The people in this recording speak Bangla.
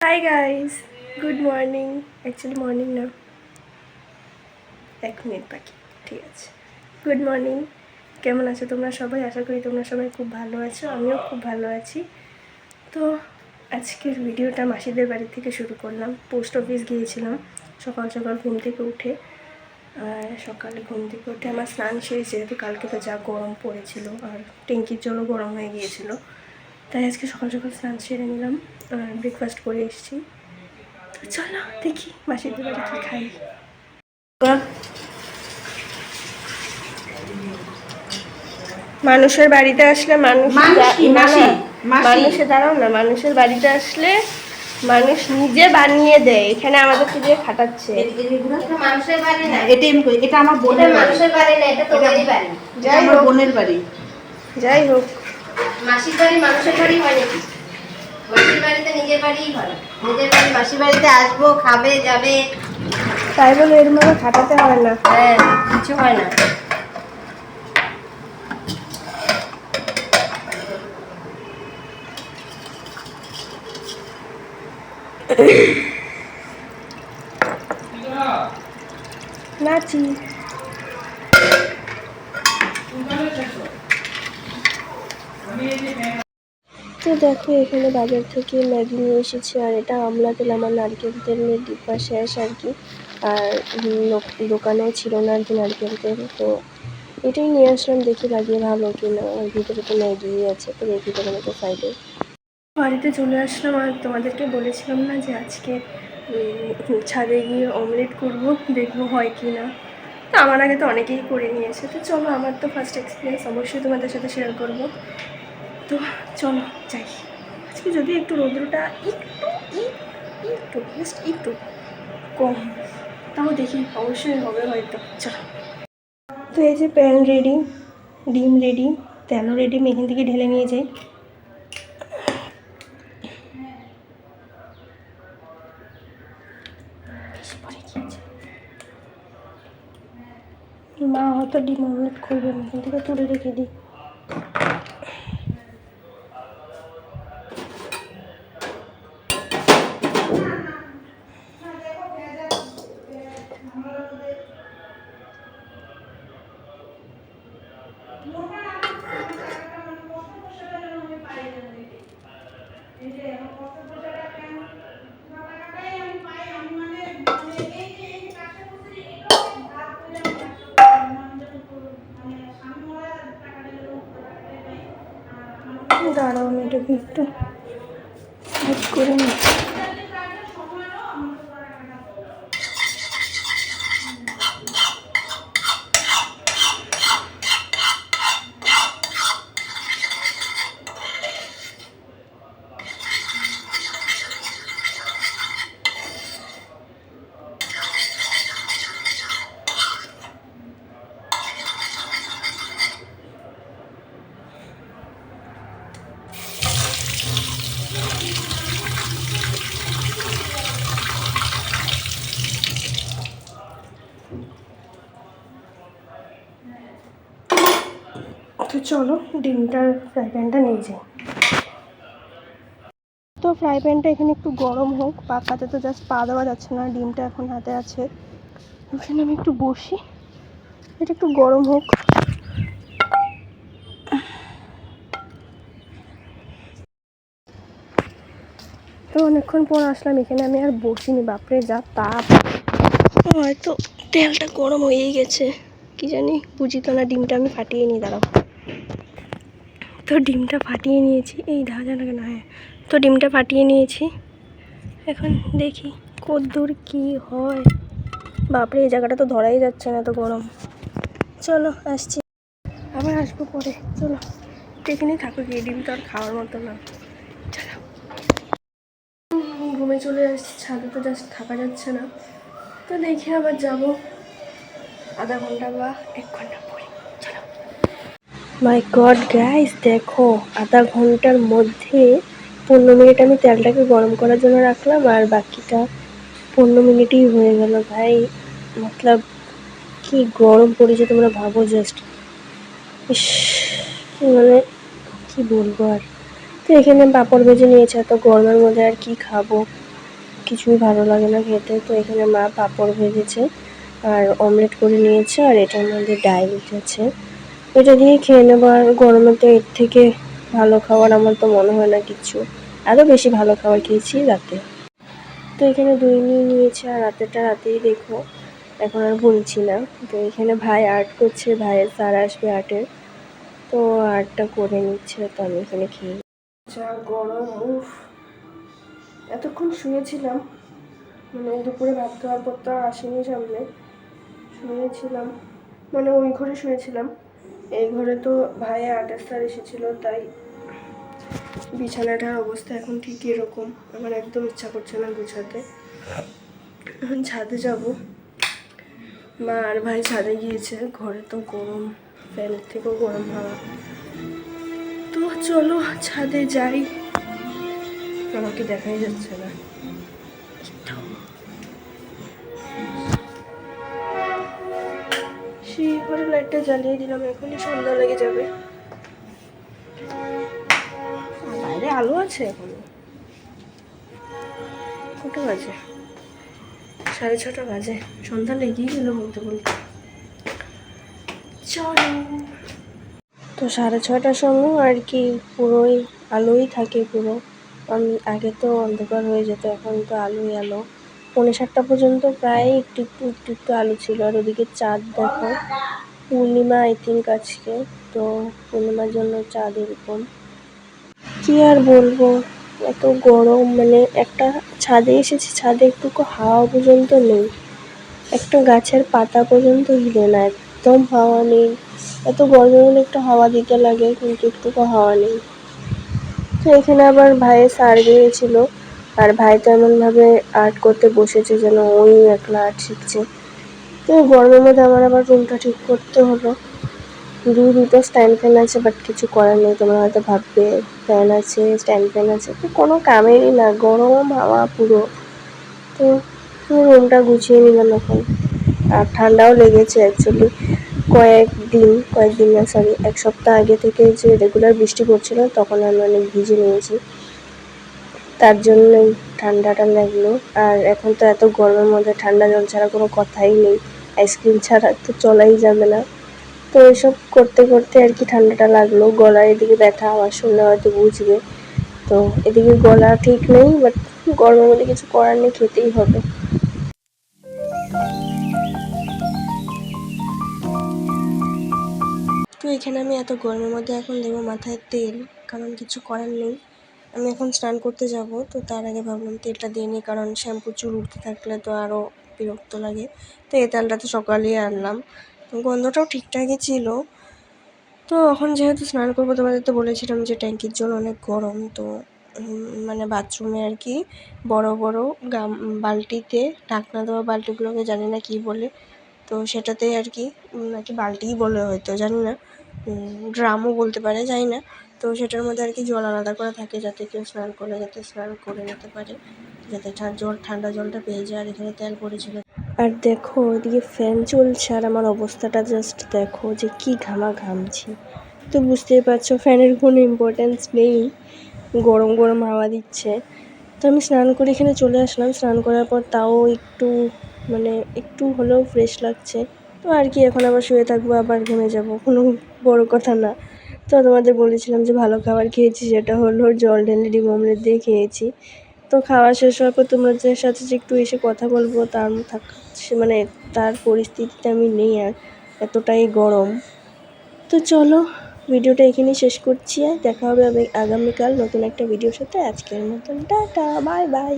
Hi guys good morning actually morning না। এক মিনিট বাকি, ঠিক আছে। গুড মর্নিং কেমন আছো তোমরা সবাই? আশা করি তোমরা সবাই খুব ভালো আছো। আমিও খুব ভালো আছি। তো, আজকের ভিডিওটা মাসিদের বাড়ি থেকে শুরু করলাম। পোস্ট অফিস গিয়েছিলাম সকাল সকাল ঘুম থেকে উঠে। আর সকালে ঘুম থেকে উঠে আমার স্নান শেষ, যেহেতু কালকে তো যা গরম পড়েছিল আর ট্যাঙ্কির জলও গরম হয়ে গিয়েছিল। তাই আজকে সকাল সকাল স্নান সেরে নিলাম। ব্রেকফাস্ট করে এসেছি। চলো দেখি মাসিদের বাড়ি কী খাই মানুষের বাড়িতে আসলে মানুষ মানুষ যা- কি? না, মাসি? না, মাসি? মানুষে দাঁড়াও না মানুষের বাড়িতে আসলে মানুষ নিজে বানিয়ে দেয়। এখানে আমাদেরকে দিয়ে খাটাচ্ছে। এটা মানুষের বাড়ি না। এটাই আমি কই, এটা আমার বোনের মানুষের বাড়ি না এটা তোদেরই বাড়ি। যাই হোক বোনের বাড়ি। যাই হোক। মাসির বাড়ি মানুষের বাড়ি হয় নাকি? মাসির বাড়িতে নিজের বাড়িই হয়। নিজের বাড়ি মাসির বাড়িতে আসব খাবে যাবে। তাই বলে এর মধ্যে খাটাতে হয় না। হ্যাঁ কিছু হয় না। নাচি। তো দেখো, এখানে বাজার থেকে ম্যাগি নিয়ে এসেছি, আর এটা আমলা তেল, আমার নারকেল তেলের ডিব্বা শেষ আর কি। আর দোকানেও ছিল না আর কি নারকেল তেল, তো এটাই নিয়ে আসলাম, দেখি লাগিয়ে ভালো কি না আর ভিতরে তো ম্যাগি আছে, তো দেখি দোকানে তো ফ্রাইডে বাড়িতে চলে আসলাম, আর তোমাদেরকে বলেছিলাম না যে আজকে ছাদে গিয়ে অমলেট করব, দেখব হয় কি না তো আমার আগে তো অনেকেই করে নিয়েছে, তো চলো, আমার তো ফার্স্ট এক্সপিরিয়েন্স অবশ্যই তোমাদের সাথে শেয়ার করব। তো চলো যাই। আজকে যদি একটু রৌদ্রটা একটু একটু জাস্ট একটু কম, তাও দেখি, অবশ্যই হবে হয়তো। চলো। তো এই যে প্যান রেডি ডিম রেডি তেলও রেডি এখান থেকে ঢেলে নিয়ে যাই। মা হয়তো ডিম অমলেট করবে না এখান থেকে তুলে রেখে দিই। দাঁড়াও আমি এটাকে একটু করে নিই তো চলো, ডিমটার ফ্রাই প্যানটা নিয়ে যাই। তো ফ্রাই প্যানটা এখানে একটু গরম হোক পাকাতে তো জাস্ট পা দেওয়া যাচ্ছে না, ডিমটা এখন হাতে আছে। ওখানে আমি একটু বসি, এটা একটু গরম হোক। তো অনেকক্ষণ পর আসলাম, এখানে আমি আর বসিনি, বাপরে যা তাপ। হয়তো তেলটা গরম হয়েই গেছে, কি জানি, বুঝি তো না, ডিমটা আমি ফাটিয়ে নিই, দাঁড়াও। তো ডিমটা ফাটিয়ে নিয়েছি। এই দেখা যায় না কেন? হ্যাঁ। তো ডিমটা ফাটিয়ে নিয়েছি। এখন দেখি কদ্দূর কি হয়। বাপরে, এই জায়গাটা তো ধরাই যাচ্ছে না এত গরম। চলো, আসছি। আবার আসব পরে। চলো টেকিনি থাকো গিয়ে, ডিম তো আর খাওয়ার মতো না। চলো। ঘুমে চলে আসছি, ছাদে তো জাস্ট থাকা যাচ্ছে না। তো দেখি আবার যাব। আধা ঘণ্টা বা এক ঘণ্টা পরে। মাই গড গাইস দেখো, আধা ঘণ্টার মধ্যে পনেরো মিনিট আমি তেলটাকে গরম করার জন্য রাখলাম আর বাকিটা পনেরো মিনিটই হয়ে গেল, ভাই। মতলব কি গরম পড়েছে তোমরা ভাবো জাস্ট ইস মানে কি বলব আর। তো এখানে পাঁপড় ভেজে নিয়েছে, এত গরমের মধ্যে আর কি খাব? কিছুই ভালো লাগে না খেতে। তো এখানে মা পাঁপড় ভেজেছে আর অমলেট করে নিয়েছে আর এটার মধ্যে ডাল উঠেছে। এটা দিয়ে খেয়ে নেব আর গরমে তো এর থেকে ভালো খাবার আমার তো মনে হয় না কিছু। আরও বেশি ভালো খাবার খেয়েছি রাতে। তো এখানে দই নিয়ে নিয়েছে আর রাতেরটা রাতেই দেখো। এখন আর বলছি না। তো এখানে ভাই আর্ট করছে, ভাইয়ের স্যার আসবে আর্টের। তো আর্টটা করে নিচ্ছে, তো আমি এখানে খেয়ে যা গরম, উফ। এতক্ষণ শুয়েছিলাম। মানে দুপুরে ভাত খাওয়ার পর তো আসেনি সামনে। শুয়েছিলাম। মানে ওই ঘরে শুয়েছিলাম। এই ঘরে তো ভাই আর্টের স্যার এসেছিল, তাই বিছানাটার অবস্থা এখন ঠিক এরকম। আমার একদম ইচ্ছা করছে না গুছাতে। এখন ছাদে যাব। মা আর ভাই ছাদে গিয়েছে, ঘরে তো গরম ফ্যানের থেকেও গরম হাওয়া। তো চলো ছাদে যাই। আমাকে দেখাই যাচ্ছে না। সেই ঘরে লাইটটা জ্বালিয়ে দিলাম, এখনই সন্ধ্যা লেগে যাবে। বাইরে আলো আছে এখনও। কটা বাজে? সাড়ে ছটা বাজে। সন্ধ্যা লেগেই গেল বলতে বলতে। চলো। তো সাড়ে ছটার সময় আর কি পুরোই আলোই থাকে পুরো। আমি, আগে তো অন্ধকার হয়ে যেত, এখন তো আলোই আলো। পৌনে সাতটা পর্যন্ত প্রায় একটু একটু একটু একটু আলো ছিল। আর ওদিকে চাঁদ দেখো, পূর্ণিমা আই থিঙ্ক আজকে, তো পূর্ণিমার জন্য চাঁদ এরকম। কি আর বলব, এত গরম মানে একটা ছাদে এসেছি, ছাদে একটুকু হাওয়া পর্যন্ত নেই। একটা গাছের পাতা পর্যন্ত হিলে না, একদম হাওয়া নেই। এত গরমে হলে একটু হাওয়া দিতে লাগে, কিন্তু একটুকু হাওয়া নেই। তো এখানে আবার ভাইয়ের স্যার গিয়েছিল আর ভাই তো এমনভাবে আর্ট করতে বসেছে যেন ওই একলা আর্ট শিখছে। তো গরমের মধ্যে আমার আবার রুমটা ঠিক করতে হলো। দু দুটো স্ট্যান্ড ফ্যান আছে বাট কিছু করার নেই। তোমরা হয়তো ভাববে ফ্যান আছে স্ট্যান্ড ফ্যান আছে, তো কোনো কামেরই না। গরম হাওয়া পুরো। তো রুমটা গুছিয়ে নিলাম এখন আর ঠান্ডাও লেগেছে অ্যাকচুয়ালি কয়েকদিন কয়েকদিন না সরি এক সপ্তাহ আগে থেকে যে রেগুলার বৃষ্টি পড়ছিল, তখন আমি অনেক ভিজে নিয়েছি। তার জন্যই ঠান্ডাটা লাগল আর এখন তো এত গরমের মধ্যে ঠান্ডা জল ছাড়া কোনো কথাই নেই। আইসক্রিম ছাড়া তো চলাই যাবে না। তো এসব করতে করতে আর কি ঠান্ডাটা লাগল। গলার এদিকে ব্যথা আওয়াজ শুনলে হয়তো বুঝবে। তো এদিকে গলা ঠিক নেই বাট গরমের মধ্যে কিছু করার নেই, খেতেই হবে। তো এখানে আমি এত গরমের মধ্যে এখন দেবো মাথায় তেল, কারণ কিছু করার নেই। আমি এখন স্নান করতে যাব, তো তার আগে ভাবলাম তেলটা দিয়ে নিই, কারণ শ্যাম্পু চুল উঠতে থাকলে তো আরও বিরক্ত লাগে। তো এই তেলটা তো সকালেই আনলাম। গন্ধটাও ঠিকঠাকই ছিল। তো এখন যেহেতু স্নান করব, তোমাদের তো বলেছিলাম যে ট্যাঙ্কির জল অনেক গরম, তো মানে বাথরুমে আর কি বড় বড় গাম, বালতিতে ঢাকনা দেওয়া বালতিগুলোকে জানি না কী বলে, তো সেটাতে আর কি নাকি বালতিই বলে হয়তো, জানি না। ড্রামও বলতে পারে, জানি না। তো সেটার মধ্যে আর কি জল আলাদা করা থাকে যাতে কেউ স্নান করলে যাতে স্নান করে নিতে পারে, যাতে জল, ঠান্ডা জলটা পেয়ে যায় আর এখানে তেল পড়েছিল আর দেখো, ওদিকে ফ্যান চলছে আর আমার অবস্থাটা জাস্ট দেখো যে কি ঘামা ঘামছি তো বুঝতেই পারছ, ফ্যানের কোনো ইম্পর্টেন্স নেই। গরম গরম হাওয়া দিচ্ছে। তো আমি স্নান করে এখানে চলে আসলাম। স্নান করার পর তাও একটু মানে একটু হলেও ফ্রেশ লাগছে। তো আর কি, এখন আবার শুয়ে থাকব, আবার ঘুমে যাব। কোনো বড় কথা না। তো তোমাদের বলেছিলাম যে ভালো খাবার খেয়েছি সেটা হলো জল ঢেলে ডিম অমলেট দিয়ে খেয়েছি। তো খাওয়া শেষ হওয়ার পর তোমাদের সাথে যে একটু এসে কথা বলব, তার মানে তার পরিস্থিতিতে আমি নেই আর এতটাই গরম। তো চলো, ভিডিওটা এখানেই শেষ করছি। দেখা হবে আগামীকাল নতুন একটা ভিডিওর সাথে। আজকের মতন টাটা, বাই বাই।